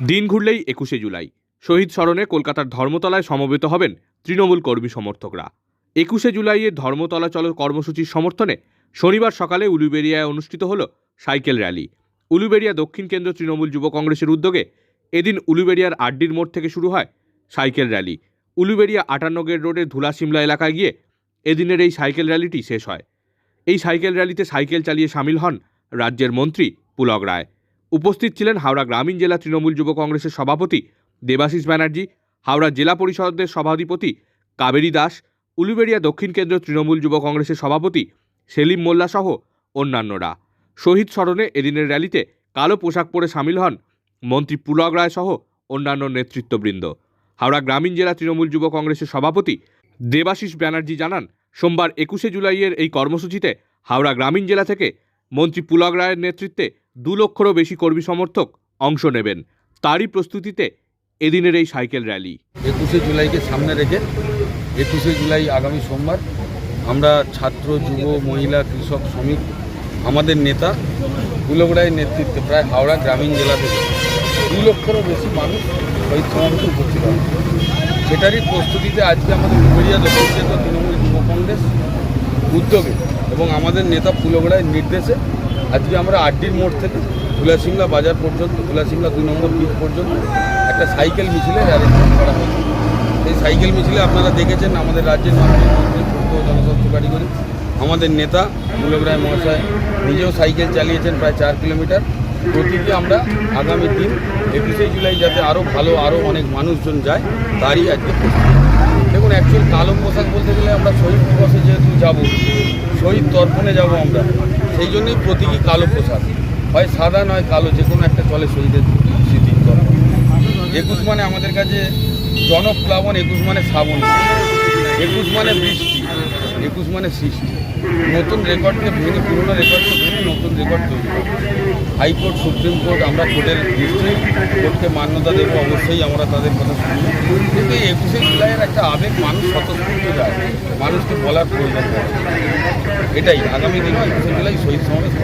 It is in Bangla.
দিন ঘুরলেই একুশে জুলাই। শহীদ স্মরণে কলকাতার ধর্মতলায় সমবেত হবেন তৃণমূল কর্মী সমর্থকরা। একুশে জুলাইয়ে ধর্মতলা চলো কর্মসূচির সমর্থনে শনিবার সকালে উলুবেড়িয়ায় অনুষ্ঠিত হল সাইকেল র্যালি। উলুবেড়িয়া দক্ষিণ কেন্দ্র তৃণমূল যুব কংগ্রেসের উদ্যোগে এদিন উলুবেড়িয়ার আড্ডির মোড় থেকে শুরু হয় সাইকেল র্যালি। উলুবেড়িয়া আটান্ন গেট রোডের ধুলাসিমলা এলাকায় গিয়ে এদিনের এই সাইকেল র্যালিটি শেষ হয়। এই সাইকেল র্যালিতে সাইকেল চালিয়ে সামিল হন রাজ্যের মন্ত্রী পুলক রায়। উপস্থিত ছিলেন হাওড়া গ্রামীণ জেলা তৃণমূল যুব কংগ্রেসের সভাপতি দেবাশিস ব্যানার্জি, হাওড়া জেলা পরিষদের সভাধিপতি কাবেরী দাস, উলুবেড়িয়া দক্ষিণ কেন্দ্র তৃণমূল যুব কংগ্রেসের সভাপতি সেলিম মোল্লা সহ অন্যান্যরা। শহীদ স্মরণে এদিনের র্যালিতে কালো পোশাক পরে সামিল হন মন্ত্রী পুলক রায় সহ অন্যান্য নেতৃত্ববৃন্দ। হাওড়া গ্রামীণ জেলা তৃণমূল যুব কংগ্রেসের সভাপতি দেবাশিস ব্যানার্জি জানান, সোমবার একুশে জুলাইয়ের এই কর্মসূচিতে হাওড়া গ্রামীণ জেলা থেকে মন্ত্রী পুলক রায়ের নেতৃত্বে দু লক্ষেরও বেশি কর্মী সমর্থক অংশ নেবেন। তারই প্রস্তুতিতে এদিনের এই সাইকেল র্যালি। একুশে জুলাইকে সামনে রেখে একুশে জুলাই আগামী সোমবার আমরা ছাত্র, যুব, মহিলা, কৃষক, শ্রমিক, আমাদের নেতা, কুলগড়াইয়ের নেতৃত্বে প্রায় হাওড়া গ্রামীণ জেলা থেকে দুই লক্ষেরও বেশি মানুষ শহীদ সমাবেশে উপস্থিত হবে সেটারই প্রস্তুতিতে আজকে আমাদের উবেরিয়া দক্ষিণ তৃণমূল যুব কংগ্রেস উদ্যোগে এবং আমাদের নেতা ফুলগড়াইয়ের নির্দেশে আজকে আমরা আড্ডির মোড় থেকে ধুলাসিমলা বাজার পর্যন্ত ধুলাসিমলা দুই নম্বর ব্রিজ পর্যন্ত একটা সাইকেল মিছিলের অ্যারেঞ্জমেন্ট করা হয়েছে। এই সাইকেল মিছিলে আপনারা দেখেছেন, আমাদের রাজ্যের মাননীয় মন্ত্রী পূর্ত জনস্বাস্থ্য কারিগরি, আমাদের নেতা মুলক রায় মহাশয় নিজেও সাইকেল চালিয়েছেন প্রায় চার কিলোমিটার। প্রতিটি আমরা আগামী দিন একুশে জুলাই যাতে আরও ভালো আরও অনেক মানুষজন যায়, তারই আজকে দেখুন অ্যাকচুয়াল কালো পোশাক বলতে গেলে আমরা শহীদ দিবসে যেহেতু যাব, শহীদ তর্পণে যাব আমরা। সেই জন্যই প্রতীকী কালো পোশাক। হয় সাদা নয় কালো, যে কোনো একটা চলে শহীদের স্মৃতি করা একুশ মানে আমাদের কাছে জনপ্লাবন, একুশ মানে শ্রাবণ একুশ মানে বৃষ্টি। একুশ মানে সৃষ্টি। নতুন রেকর্ডকে ভেঙে, পুরোনো রেকর্ডকে ভেঙে নতুন রেকর্ড তৈরি করা হাইকোর্ট সুপ্রিম কোর্ট আমরা কোর্টের নিশ্চয়ই কোর্টকে মান্যতা দেবো, অবশ্যই আমরা তাদের কথা শুনব। কিন্তু এই একুশে জুলাইয়ের একটা আবেগ মানুষ স্বতঃস্ফূর্ত যায়। মানুষকে বলার প্রয়োজন এটাই, আগামী দিনে একুশে জুলাই শহীদ সমাবেশ